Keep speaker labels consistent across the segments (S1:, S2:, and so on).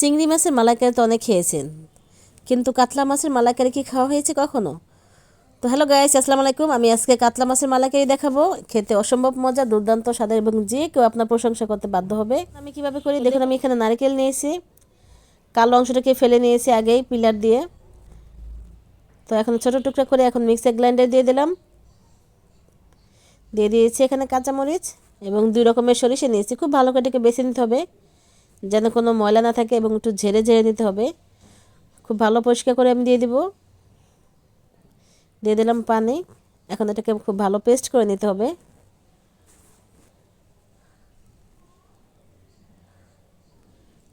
S1: চিংড়ি মাছের মালাইকারি তো অনেক খেয়েছেন। কিন্তু কাতলা মাছের মালাইকারি কি খাওয়া হয়েছে কখনো? তো হ্যালো গাইস, আসসালামু আলাইকুম। আমি আজকে কাতলা মাছের মালাইকারি দেখাবো। খেতে অসম্ভব মজা, দুর্দান্ত স্বাদের এবং যে কেউ আপনার প্রশংসা করতে বাধ্য হবে। আমি কীভাবে করি? দেখুন, আমি এখানে নারকেল নিয়েছি। কালো অংশটাকে ফেলে নিয়েছি আগেই, পিলার দিয়ে। তো এখন ছোট টুকরা করে এখন মিক্সার গ্রাইন্ডার দিয়ে দিলাম। দিয়ে দিয়েছি এখানে কাঁচামরিচ এবং দুই রকমের সরিষা নিয়েছি। খুব ভালো করে এটাকে বেছে নিতে হবে। যেন কোনো ময়লা না থাকে এবং একটু ঝেড়ে ঝেড়ে নিতে হবে। খুব ভালো পরিষ্কার করে আমি দিয়ে দিব। দিয়ে দিলাম পানি। এখন এটাকে খুব ভালো পেস্ট করে নিতে হবে।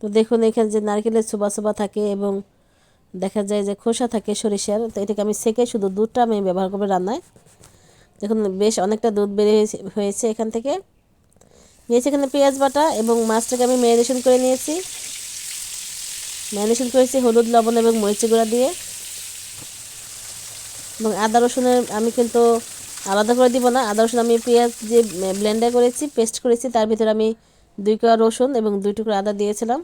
S1: তো দেখুন, এখানে যে নারকেলের ছোবা ছোবা থাকে এবং দেখা যায় যে খোসা থাকে সরিষার, তো এটাকে আমি সেকে শুধু দুধটা আমি ব্যবহার করব রান্নায়। দেখুন, বেশ অনেকটা দুধ বেড়ে হয়েছে এখান থেকে। নিয়েছি এখানে পেঁয়াজ বাটা এবং মাছটাকে আমি ম্যারিনেশন করে নিয়েছি। ম্যারিনেশন করেছি হলুদ, লবণ এবং মরিচি গুঁড়া দিয়ে। এবং আদা রসুনের আমি কিন্তু আলাদা করে দিব না। আদা রসুন আমি পেঁয়াজ যে ব্লেন্ডার করেছি, পেস্ট করেছি, তার ভিতরে আমি দুই কোয়া রসুন এবং দুই টুকরো আদা দিয়েছিলাম।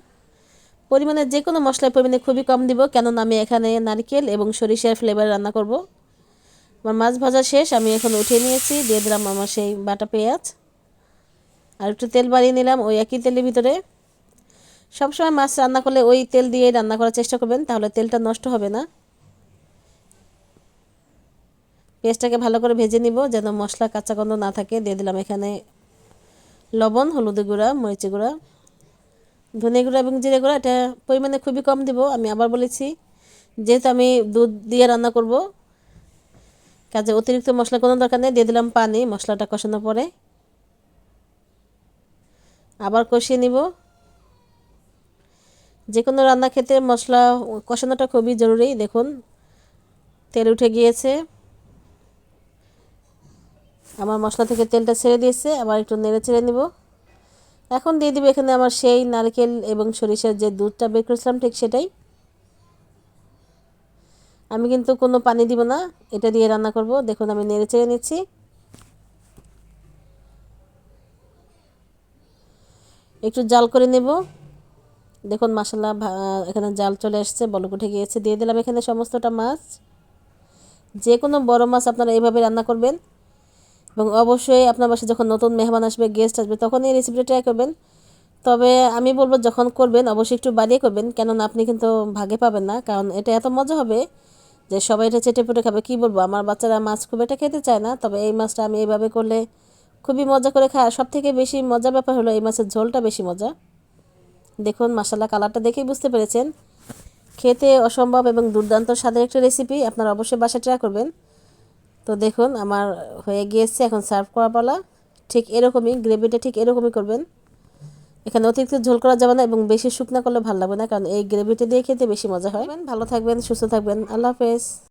S1: পরিমাণে যে কোনো মশলার পরিমাণে খুবই কম দিব, কেননা আমি এখানে নারকেল এবং সরিষার ফ্লেভার রান্না করব। আমার মাছ ভাজা শেষ, আমি এখন উঠিয়ে নিয়েছি, দিয়ে দিলাম আমার সেই বাটা পেঁয়াজ। আর একটু তেল বাড়িয়ে নিলাম ওই একই তেলের ভিতরে। সবসময় মাছ রান্না করলে ওই তেল দিয়ে রান্না করার চেষ্টা করবেন, তাহলে তেলটা নষ্ট হবে না। পেঁয়াজটাকে ভালো করে ভেজে নিব যেন মশলা কাঁচা গন্ধ না থাকে। দিয়ে দিলাম এখানে লবণ হলুদের গুঁড়া মরিচি গুঁড়া, ধনে গুঁড়া এবং জিরে গুঁড়া। এটা পরিমাণে খুবই কম দিব, আমি আবার বলেছি। যেহেতু আমি দুধ দিয়ে রান্না করব, কাজে অতিরিক্ত মশলা কোনো দরকার নেই। দিয়ে দিলাম পানি, মশলাটা কষানোর পরে। আবার কষিয়ে নিব। যে কোনো রান্না খেতে মশলা কষানোটা খুবই জরুরি। দেখুন, তেল উঠে গিয়েছে। আমার মশলা থেকে তেলটা ছেড়ে দিয়েছে, আবার একটু নেড়ে ছেড়ে নিব। এখন দিয়ে দিব এখানে আমার সেই নারকেল এবং সরিষার যে দুধটা বের করেছিলাম ঠিক সেটাই। আমি কিন্তু কোনো পানি দিব না, এটা দিয়ে রান্না করব। দেখুন, আমি নেড়ে চেড়ে নিচ্ছি। একটু জাল করে নেব। দেখুন মশলা এখানে জাল চলে আসছে বলক উঠে গিয়েছে। দিয়ে দিলাম এখানে সমস্তটা মাছ। যে কোনো বড় মাছ আপনারা এইভাবে রান্না করবেন। এবং অবশ্যই আপনার বাসায় যখন নতুন মেহমান আসবে গেস্ট আসবে তখন এই রেসিপিটা ট্রাই করবেন। তবে আমি বলব, যখন করবেন, অবশ্যই একটু বাড়িয়ে করবেন। কেননা আপনি কিন্তু ভাগে পাবেন না, কারণ এটা এত মজা হবে যে সবাই এটা চেটে পুটে খাবে। কী বলব, আমার বাচ্চারা মাছ খুব এটা খেতে চায় না, তবে এই মাছটা আমি এইভাবে করলে খুবই মজা করে খায়। সব থেকে বেশি মজার ব্যাপার হলো, এই মাছের ঝোলটা বেশি মজা। দেখুন মশলা কালারটা দেখেই বুঝতে পেরেছেন। খেতে অসম্ভব এবং দুর্দান্ত স্বাদের একটা রেসিপি আপনারা অবশ্যই বাসায় ট্রাই করবেন। তো দেখুন, আমার হয়ে গিয়েছে এখন সার্ভ করা পালা। ঠিক এরকমই গ্রেভিটা ঠিক এরকমই করবেন। এখানে অতিরিক্ত ঝোল করা যাবে না এবং বেশি শুকনা করলে ভালো লাগবে না, কারণ এই গ্রেভিটা দিয়ে খেতে বেশি মজা হয়। ভালো থাকবেন, সুস্থ থাকবেন, আল্লাহ হাফেজ।